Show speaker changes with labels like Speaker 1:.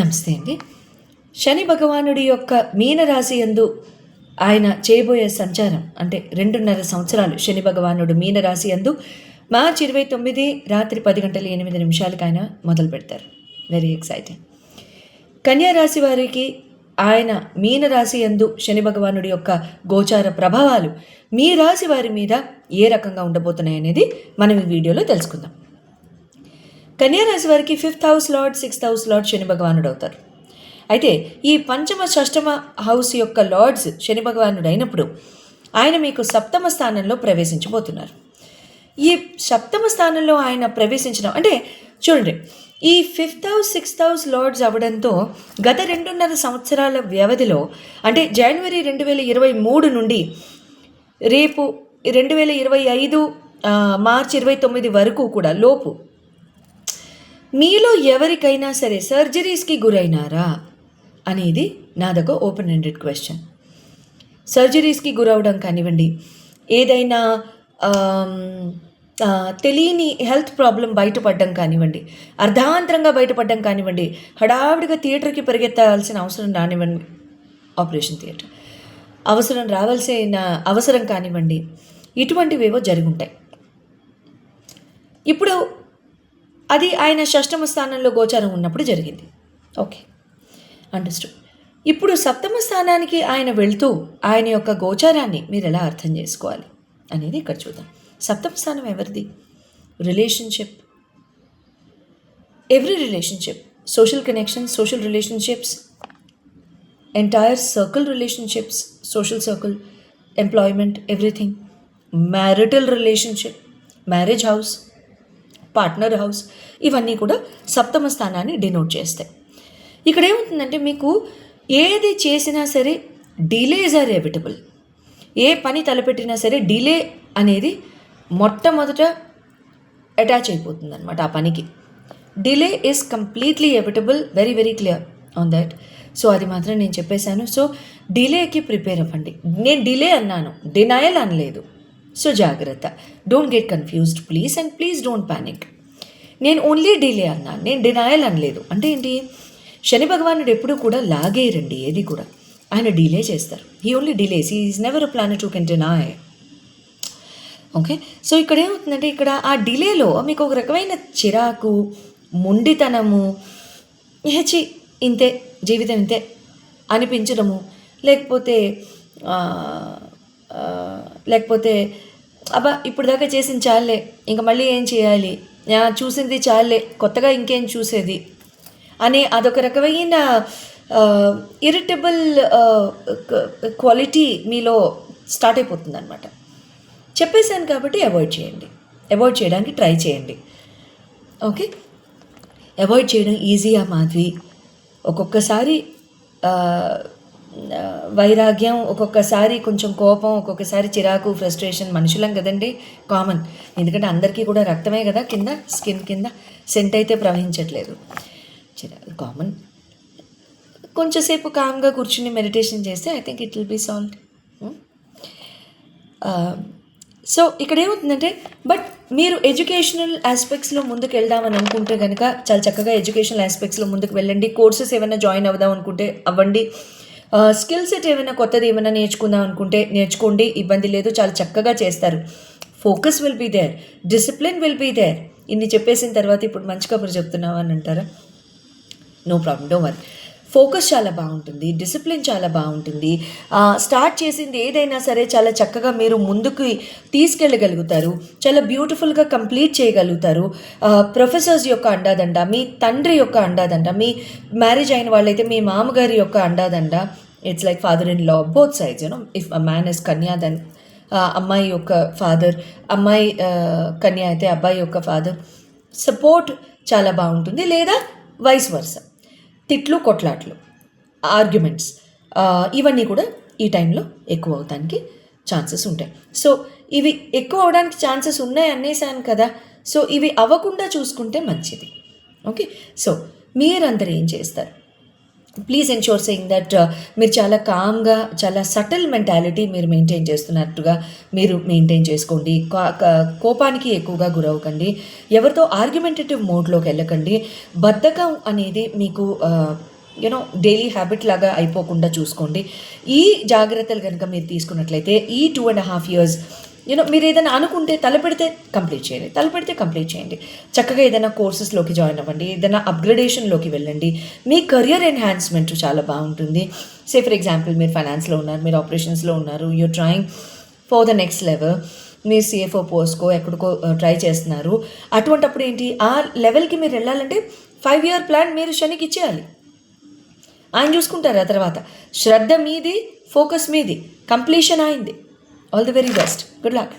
Speaker 1: నమస్తే అండి. శని భగవానుడి యొక్క మీనరాశి యందు ఆయన చేయబోయే సంచారం అంటే రెండున్నర సంవత్సరాలు శని భగవానుడు మీనరాశి యందు మార్చి ఇరవై తొమ్మిది రాత్రి పది గంటల ఎనిమిది నిమిషాలకు ఆయన మొదలు పెడతారు. వెరీ ఎక్సైటింగ్ కన్యా రాశి వారికి ఆయన మీనరాశి యందు శని భగవానుడి యొక్క గోచార ప్రభావాలు మీ రాశి వారి మీద ఏ రకంగా ఉండబోతున్నాయి అనేది మనం ఈ వీడియోలో తెలుసుకుందాం. కన్యారాశి వారికి fifth house lord sixth house lord శని భగవానుడు అవుతారు అయితే ఈ పంచమ షష్టమ హౌస్ యొక్క లార్డ్స్ శని భగవానుడు అయినప్పుడు ఆయన మీకు సప్తమ స్థానంలో ప్రవేశించబోతున్నారు. ఈ సప్తమ స్థానంలో ఆయన ప్రవేశించడం అంటే చూడండి ఈ fifth house sixth house lords అవ్వడంతో గత రెండున్నర సంవత్సరాల వ్యవధిలో అంటే జనవరి రెండు వేల ఇరవై మూడు నుండి రేపు రెండు వేల ఇరవై ఐదు మార్చి ఇరవై తొమ్మిది వరకు కూడా లోపు మీలో ఎవరికైనా సరే సర్జరీస్కి గురైనారా? అనేది నాదొక ఓపెన్ ఎండెడ్ క్వశ్చన్. సర్జరీస్కి గురవడం కానివ్వండి ఏదైనా తెలియని హెల్త్ ప్రాబ్లం బయటపడడం కానివ్వండి అర్ధాంతరంగా బయటపడడం కానివ్వండి హడావిడిగా థియేటర్కి పరిగెత్తాల్సిన అవసరం రానివ్వండి ఆపరేషన్ థియేటర్. అవసరం రావాల్సిన అవసరం కానివ్వండి ఇటువంటివేవో జరిగి ఉంటాయి. ఇప్పుడు అది ఆయన షష్టమ స్థానంలో గోచారం ఉన్నప్పుడు జరిగింది. ఓకే. అండర్స్టూడ్. ఇప్పుడు సప్తమ స్థానానికి ఆయన వెళ్తూ ఆయన యొక్క గోచారాన్ని మీరు ఎలా అర్థం చేసుకోవాలి అనేది ఇక్కడ చూద్దాం. సప్తమ స్థానం ఎవరిది? Relationship. Every relationship. Social connection social relationships. Entire circle relationships social circle employment everything. Marital relationship. Marriage house. Partner house ఇవన్నీ కూడా సప్తమ స్థానాన్ని డినోట్ చేస్తాయి. ఇక్కడ ఏమవుతుందంటే మీకు ఏది చేసినా సరే డిలేస్ ఆర్ ఎవిటబుల్ ఏ పని తలపెట్టినా సరే డిలే అనేది మొట్టమొదట అటాచ్ అయిపోతుంది అనమాట ఆ పనికి. Delay is completely evitable very very clear on that. So అది మాత్రం నేను చెప్పేశాను. సో డిలేకి ప్రిపేర్ అవ్వండి. నేను డిలే అన్నాను డినయల్ అనలేదు. సో జాగ్రత్త don't get confused please and please don't panic నేను ఓన్లీ డిలే అన్నాను నేను డినాయల్ అనలేదు. అంటే ఏంటి? శని భగవానుడు ఎప్పుడూ కూడా లాగేయరండి ఏది కూడా. ఆయన డిలే చేస్తారు. He only delays is never a planet who can deny okay so ఇక్కడ ఏమవుతుందంటే ఇక్కడ ఆ డిలేలో మీకు ఒక రకమైన చిరాకు మొండితనము హెచి ఇంతే జీవితం ఇంతే అనిపించడము లేకపోతే లేకపోతే అబ్బా ఇప్పుడు దాకా చేసింది చాలే ఇంకా మళ్ళీ ఏం చేయాలి? చూసింది చాలే కొత్తగా ఇంకేం చూసేది? అనే అదొక రకమైన ఇరిటబుల్ క్వాలిటీ మీలో స్టార్ట్ అయిపోతుంది అనమాట చెప్పేశాను కాబట్టి అవాయిడ్ చేయండి. అవాయిడ్ చేయడానికి ట్రై చేయండి. ఓకే? అవాయిడ్ చేయడం ఈజీయా మాధవి? ఒక్కొక్కసారి వైరాగ్యం ఒక్కొక్కసారి కొంచెం కోపం ఒక్కొక్కసారి చిరాకు ఫ్రస్ట్రేషన్ మనుషులం కదండి కామన్. ఎందుకంటే అందరికీ కూడా రక్తమే కదా కింద స్కిన్ కింద. సెంట్ అయితే ప్రవహించట్లేదు. చిరాకు కామన్. కొంచెంసేపు కామ్గా కూర్చుని మెడిటేషన్ చేస్తే I think it will be solve so ఇక్కడ ఏమవుతుందంటే బట్ మీరు ఎడ్యుకేషనల్ ఆస్పెక్ట్స్లో ముందుకు వెళ్దామని అనుకుంటే కనుక చాలా చక్కగా ఎడ్యుకేషనల్ ఆస్పెక్ట్స్లో ముందుకు వెళ్ళండి. కోర్సెస్ ఏమైనా జాయిన్ అవుదాం అనుకుంటే అవ్వండి. స్కిల్ సెట్ ఏమైనా కొత్తది ఏమైనా నేర్చుకుందాం అనుకుంటే నేర్చుకోండి. ఇబ్బంది లేదు చాలా చక్కగా చేస్తారు. Focus will be there discipline will be there ఇన్ని చెప్పేసిన తర్వాత ఇప్పుడు మంచి కబురు చెప్తున్నావు అని అంటారా? No problem do worry focus చాలా బాగుంటుంది. డిసిప్లిన్ చాలా బాగుంటుంది. స్టార్ట్ చేసింది ఏదైనా సరే చాలా చక్కగా మీరు ముందుకు తీసుకెళ్ళగలుగుతారు. చాలా బ్యూటిఫుల్గా కంప్లీట్ చేయగలుగుతారు. ప్రొఫెసర్స్ యొక్క అండాదండ మీ తండ్రి యొక్క అండాదండ మీ మ్యారేజ్ అయిన వాళ్ళైతే మీ మామగారి యొక్క అండాదండ it's like father in law both sides you know if a man is Kanya then అమ్మాయి యొక్క ఫాదర్ అమ్మాయి కన్యా కన్య అయితే అబ్బాయి యొక్క ఫాదర్ సపోర్ట్ చాలా బాగుంటుంది. లేదా వైస్ వర్స తిట్లు కొట్లాట్లు ఆర్గ్యుమెంట్స్ uh, ఇవన్నీ కూడా ఈ టైంలో ఎక్కువ అవడానికి ఛాన్సెస్ ఉంటాయి. సో ఇవి ఎక్కువ అవడానికి ఛాన్సెస్ ఉన్నాయి అనేసాను కదా. సో ఇవి అవ్వకుండా చూసుకుంటే మంచిది. ఓకే సో మీరందరూ ఏం చేస్తారు? ప్లీజ్ ఎన్షోర్ సెయింగ్ దట్ మీరు చాలా కామ్గా చాలా సటిల్ మెంటాలిటీ మీరు మెయింటైన్ చేస్తున్నట్టుగా మీరు మెయింటైన్ చేసుకోండి. కా- కోపానికి ఎక్కువగా గురవకండి ఎవరితో ఆర్గ్యుమెంటేటివ్ మోడ్లోకి వెళ్ళకండి. బద్ధకం అనేది మీకు యూనో డైలీ హ్యాబిట్ లాగా అయిపోకుండా చూసుకోండి. ఈ జాగ్రత్తలు కనుక మీరు తీసుకున్నట్లయితే ఈ two and half years you know మీరు ఏదైనా అనుకుంటే తలపెడితే కంప్లీట్ చేయండి. తలపెడితే కంప్లీట్ చేయండి. చక్కగా ఏదైనా కోర్సెస్లోకి జాయిన్ అవ్వండి. ఏదైనా అప్గ్రేడేషన్లోకి వెళ్ళండి. మీ కెరియర్ ఎన్హాన్స్మెంట్ చాలా బాగుంటుంది. సే ఫర్ ఎగ్జాంపుల్ మీరు ఫైనాన్స్లో ఉన్నారు మీరు ఆపరేషన్స్లో ఉన్నారు you're trying for the next level మీరు సిఎఫ్ఓ పోస్ట్కో ఎక్కడికో uh, ట్రై చేస్తున్నారు. అటువంటప్పుడు ఏంటి? ఆ లెవెల్కి మీరు వెళ్ళాలంటే ఫైవ్ ఇయర్ ప్లాన్ మీరు శనికి ఇచ్చేయాలి. ఆయన చూసుకుంటారు ఆ తర్వాత. శ్రద్ధ మీది ఫోకస్ మీది. కంప్లీషన్ అయింది. All the very best good luck